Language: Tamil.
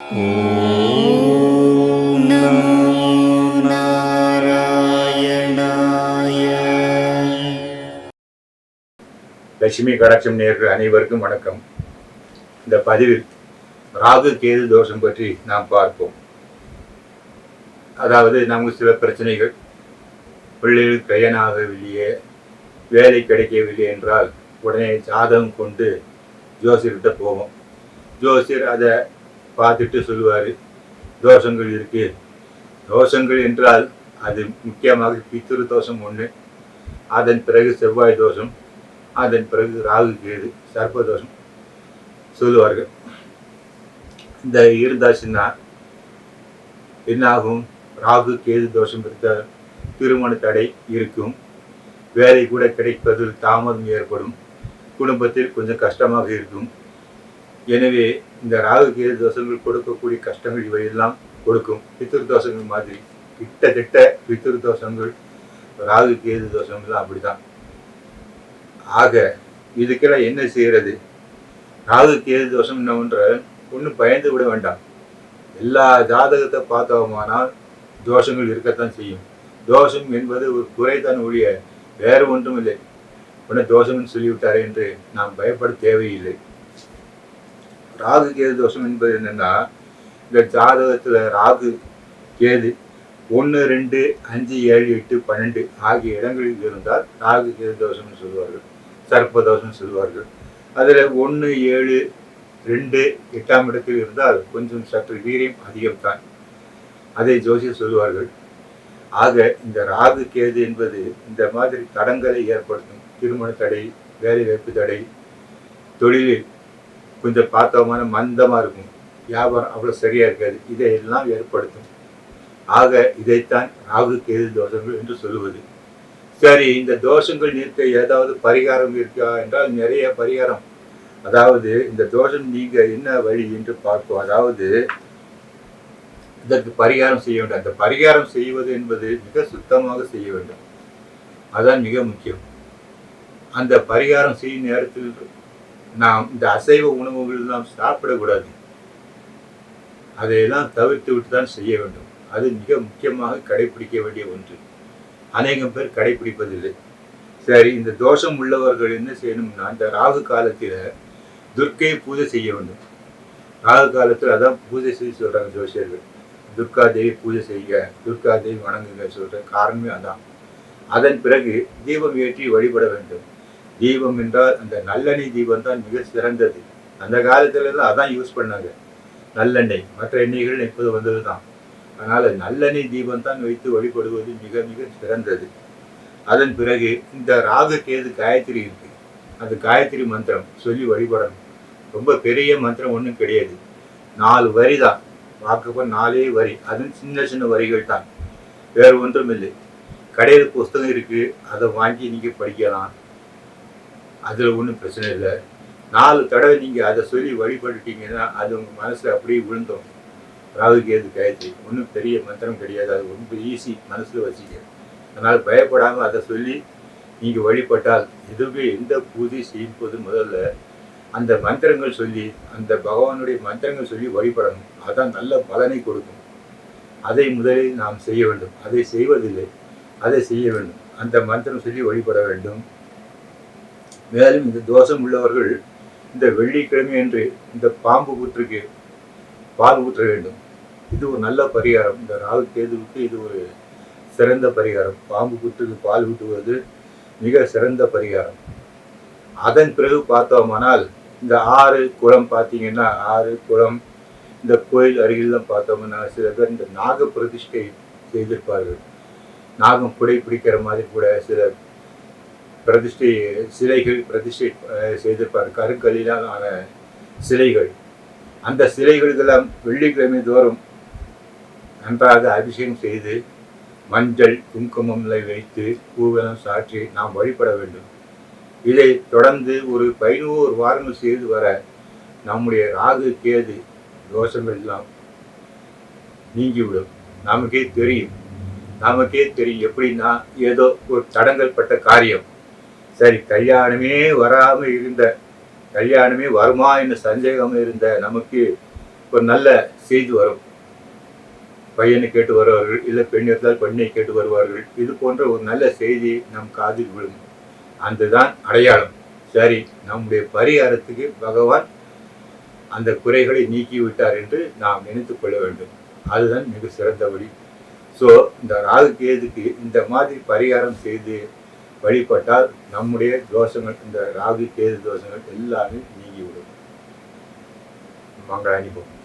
ॐ नमो नारायणाय லட்சுமி கடாட்சம் நேர்கள் அனைவருக்கும் வணக்கம் இந்த பதிவில் ராகு கேது தோஷம் பற்றி நாம் பார்ப்போம் அதாவது நமக்கு சில பிரச்சனைகள் பிள்ளைகள் கல்யாணாகவில்லையே வேலை கிடைக்கவில்லை என்றால் உடனே ஜாதகம் கொண்டு ஜோசியர்கிட்ட போவோம் ஜோசியர் அதை பார்த்துட்டு சொல்லுவார் தோஷங்கள் இருக்கு. தோஷங்கள் என்றால் அது முக்கியமாக பித்திரு தோஷம் ஒன்று அதன் பிறகு செவ்வாய் தோஷம் அதன் பிறகு ராகு கேது சர்ப்பதோஷம் சொல்லுவார்கள். இந்த இருந்தாச்சுன்னா என்னாகும்? ராகு கேது தோஷம் இருக்க திருமண தடை இருக்கும். வேலை கூட கிடைப்பதில் தாமதம் ஏற்படும். குடும்பத்தில் கொஞ்சம் கஷ்டமாக இருக்கும். எனவே இந்த ராகு கேது தோஷங்கள் கொடுக்கக்கூடிய கஷ்டங்கள் இவையெல்லாம் கொடுக்கும். பித்திரு தோஷங்கள் மாதிரி கிட்டத்தட்ட பித்திரு தோஷங்கள் ராகு கேது தோஷங்கள்லாம் அப்படிதான். ஆக இதுக்கெல்லாம் என்ன செய்கிறது ராகு கேது தோஷம் என்னவென்ற ஒன்றும் பயந்து விட வேண்டாம். எல்லா ஜாதகத்தை பார்த்தோமானால் தோஷங்கள் இருக்கத்தான் செய்யும். தோஷம் என்பது ஒரு குறைதான் ஒழிய வேறு ஒன்றும் இல்லை உடனே தோஷம்னு சொல்லிவிட்டாரே என்று நாம் பயப்பட தேவையில்லை. ராகு கேது தோஷம் என்பது என்னன்னா இந்த ஜாதகத்துல ராகு கேது ஒன்று ரெண்டு அஞ்சு ஏழு எட்டு பன்னெண்டு ஆகிய இடங்களில் இருந்தால் ராகு கேது தோஷம்னு சொல்லுவார்கள். சர்ப்ப தோஷம் சொல்லுவார்கள். அதில் ஒன்று ஏழு ரெண்டு எட்டாம் இடத்தில் இருந்தால் கொஞ்சம் சற்று வீரியம் அதிகம்தான். அதை ஜோசியர் சொல்லுவார்கள். ஆக இந்த ராகு கேது என்பது இந்த மாதிரி தடங்களை ஏற்படுத்தும். திருமண தடை வேலைவாய்ப்பு தடை தொழிலில் கொஞ்சம் பார்த்தோமான மந்தமாக இருக்கும். வியாபாரம் அவ்வளோ சரியாக இருக்காது. இதையெல்லாம் ஏற்படுத்தும். ஆக இதைத்தான் ராகு கேது தோஷங்கள் என்று சொல்லுவது. சரி இந்த தோஷங்கள் நீக்க ஏதாவது பரிகாரம் இருக்கா? என்றால் நிறைய பரிகாரம். அதாவது இந்த தோஷம் நீங்க என்ன வழி என்று பார்ப்போம். அதாவது இதற்கு பரிகாரம் செய்ய வேண்டும். அந்த பரிகாரம் செய்வது என்பது மிக சுத்தமாக செய்ய வேண்டும். அதான் மிக முக்கியம். அந்த பரிகாரம் செய்யும் நேரத்தில் நாம் இந்த அசைவ உணவுகள் சாப்பிடக்கூடாது. அதையெல்லாம் தவிர்த்து விட்டு தான் செய்ய வேண்டும். அது மிக முக்கியமாக கடைபிடிக்க வேண்டிய ஒன்று. அநேகம் பேர் கடைபிடிப்பதில்லை சரி இந்த தோஷம் உள்ளவர்கள் என்ன செய்யணும்னா இந்த ராகு காலத்தில் துர்க்கை பூஜை செய்ய வேண்டும். ராகு காலத்தில் அதான் பூஜை செய்ய சொல்றாங்க ஜோசியர்கள். துர்கா தேவி பூஜை செய்ய துர்கா தேவி வணங்குங்க சொல்ற காரணமே அதான். அதன் பிறகு தீபம் ஏற்றி வழிபட வேண்டும். தீபம் என்றால் அந்த நல்லெண்ணெய் தீபம் தான் மிக சிறந்தது. அந்த காலத்துலலாம் அதான் யூஸ் பண்ணாங்க. நல்லெண்ணெய் மற்ற எண்ணெய்கள் இப்போது வந்தது தான் அதனால் நல்லெண்ணெய் தீபம் தான் வைத்து வழிபடுவது மிக மிக சிறந்தது. அதன் பிறகு இந்த ராகு கேது காயத்ரி இருக்கு. அந்த காயத்ரி மந்திரம் சொல்லி வழிபடணும். ரொம்ப பெரிய மந்திரம் ஒன்றும் கிடையாது. நாலு வரி தான். பார்க்கப்போ நாலே வரி. அதுவும் சின்ன சின்ன வரிகள் தான். வேறு ஒன்றும் இல்லை. கடையில் புஸ்தகம் இருக்குது அதை வாங்கி நீங்கள் படிக்கலாம். அதில் ஒன்றும் பிரச்சனை இல்லை. நாலு தடவை நீங்கள் அதை சொல்லி வழிபட்டுட்டீங்கன்னா அது உங்கள் மனசில் அப்படியே விழுந்தோம் ராகு கேது காயத்ரி ஒன்றும் பெரிய மந்திரம் கிடையாது. அது ரொம்ப ஈஸி மனசில் வச்சுக்க அதனால் பயப்படாமல் அதை சொல்லி நீங்கள் வழிபட்டால் எதுவுமே எந்த பூஜை செய்யும் போது முதல்ல அந்த மந்திரங்கள் சொல்லி அந்த பகவானுடைய மந்திரங்கள் சொல்லி வழிபடணும். அதான் நல்ல பலனை கொடுக்கும். அதை முதலில் நாம் செய்ய வேண்டும். அதை செய்வதில்லை. அதை செய்ய வேண்டும். அந்த மந்திரம் சொல்லி வழிபட வேண்டும். மேலும் இந்த தோஷம் உள்ளவர்கள் இந்த வெள்ளிக்கிழமை என்று இந்த பாம்பு புற்றுக்கு பால் ஊற்ற வேண்டும். இது ஒரு நல்ல பரிகாரம். இந்த ராகு கேதுவுக்கு இது ஒரு சிறந்த பரிகாரம். பாம்பு புற்றுக்கு பால் ஊட்டுவது மிக சிறந்த பரிகாரம். அதன் பிறகு பார்த்தோமானால் இந்த ஆறு குளம் பார்த்தீங்கன்னா ஆறு குளம் இந்த கோயில் அருகிலாம் பார்த்தோம்னா சில பேர் இந்த நாக பிரதிஷ்டை செய்திருப்பார்கள். நாகம் புடை பிடிக்கிற மாதிரி கூட சில பிரதிஷ்டை சிலைகள் பிரதிஷ்டை செய்திருப்பார். கருங்கல்லினால் ஆன சிலைகள். அந்த சிலைகளுக்கெல்லாம் வெள்ளிக்கிழமை தோறும் நன்றாக அபிஷேகம் செய்து மஞ்சள் குங்குமங்களை வைத்து பூவெல்லாம் சாற்றி நாம் வழிபட வேண்டும். இதை தொடர்ந்து ஒரு பதினோரு வாரங்கள் செய்து வர நம்முடைய ராகு கேது தோஷங்கள் எல்லாம் நீங்கிவிடும். நமக்கே தெரியும். நமக்கே தெரியும் எப்படின்னா ஏதோ ஒரு தடங்கல் பட்ட காரியம். சரி கல்யாணமே வராம இருந்த கல்யாணமே வருமா என்ற சந்தேகம் இருந்த நமக்கு ஒரு நல்ல செய்தி வரும். பையனை கேட்டு வருவார்கள் இல்லை பெண் இருந்தால் பெண்ணை கேட்டு வருவார்கள். இது போன்ற ஒரு நல்ல செய்தி நம் காதில் விழும். அதுதான் அடையாளம். சரி நம்முடைய பரிகாரத்துக்கு பகவான் அந்த குறைகளை நீக்கி விட்டார் என்று நாம் நினைத்து கொள்ள வேண்டும். அதுதான் மிக சிறந்த வழி. ஸோ இந்த ராகு கேதுக்கு இந்த மாதிரி பரிகாரம் செய்து வழிபட்டால் நம்முடைய தோஷங்கள் இந்த ராகு கேது தோஷங்கள் எல்லாமே நீங்கிவிடும். மங்களாணி போகும்.